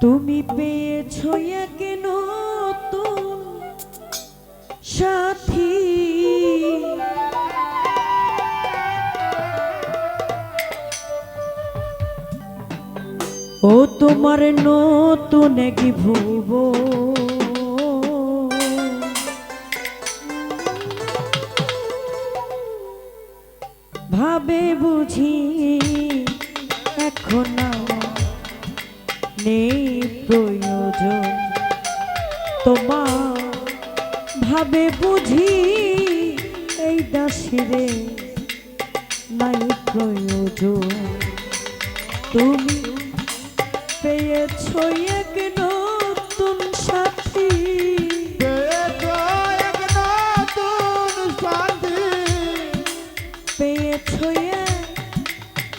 তুমি পেয়েছ এক নতুন সাথী। ও তোমার নতুন এক ভুব ভাবে বুঝি এই দাসিরে নাই প্রয়োজন। তুমি পেয়েছ এক নতুন সাথী। পেয়েছ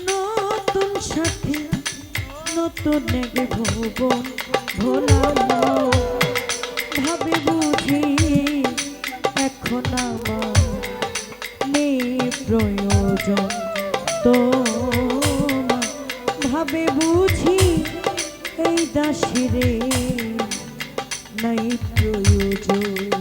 নতুন সাথী। নতুন এক ভুবন ভোলাম। ভাবে বুঝি আমার নেই প্রয়োজন তো ভাবে বুঝি এই দাসিরে নাই প্রয়োজন।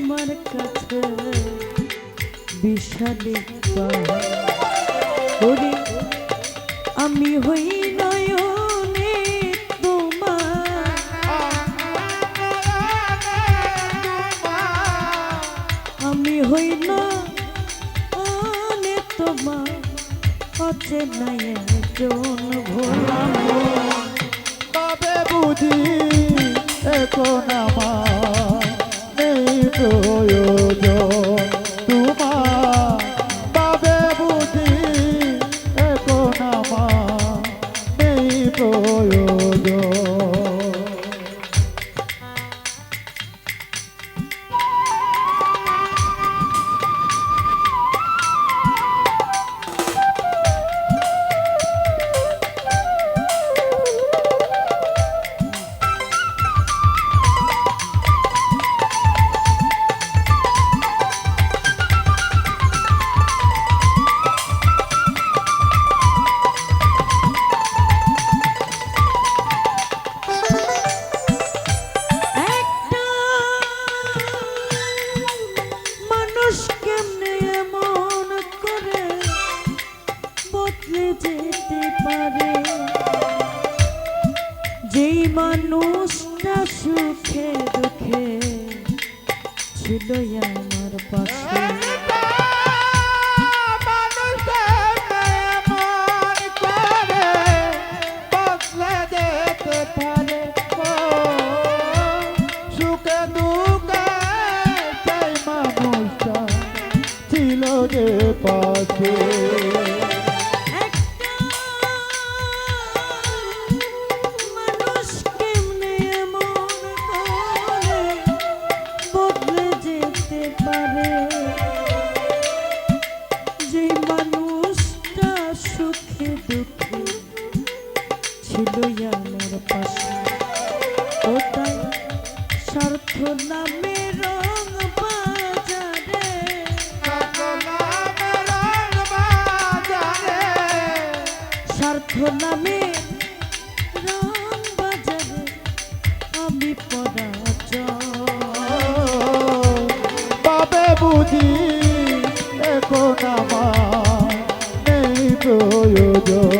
তোমার কাছে বিশালে পাহাড়। আমি হই নয়নে তোমার। আমি হই না তোমার। অচেনা একজন ভোলাম তবে বুঝি এখন আমার প্রয়োজন সুখে দুঃখে ছিল আমার পাশে। পাশে। স্বার্থ নামে রাম বাজারে আমি পরাজয়। পাবে বুঝি এখন আমার নেই প্রয়োজন।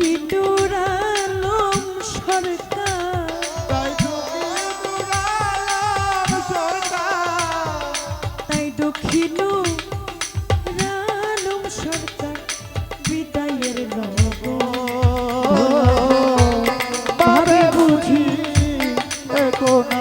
হিটুর আলম সরকার। তাই দক্ষিণ রালম সরকার বিদায়ের নব। বুঝি এখন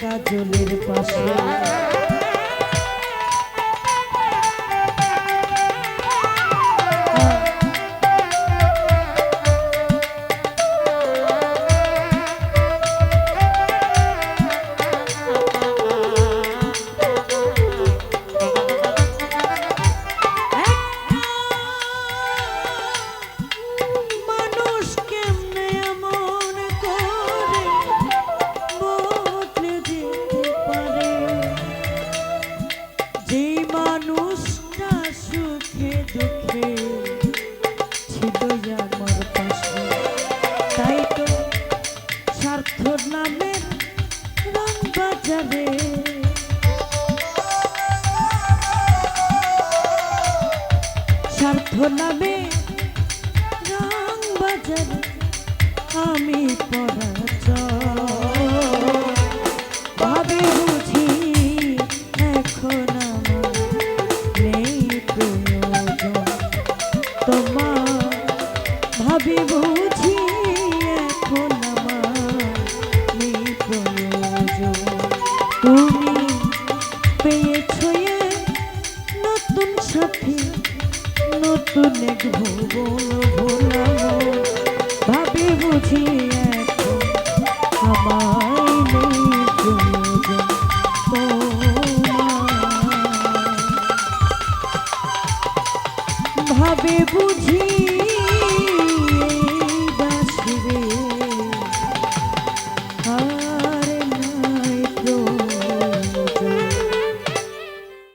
কাজলের পাশে। হৃদয় আমার পাশে তাই তো স্বার্থ নামের রং বাজারে স্বার্থ নামে রং বাজারে আমি পড়া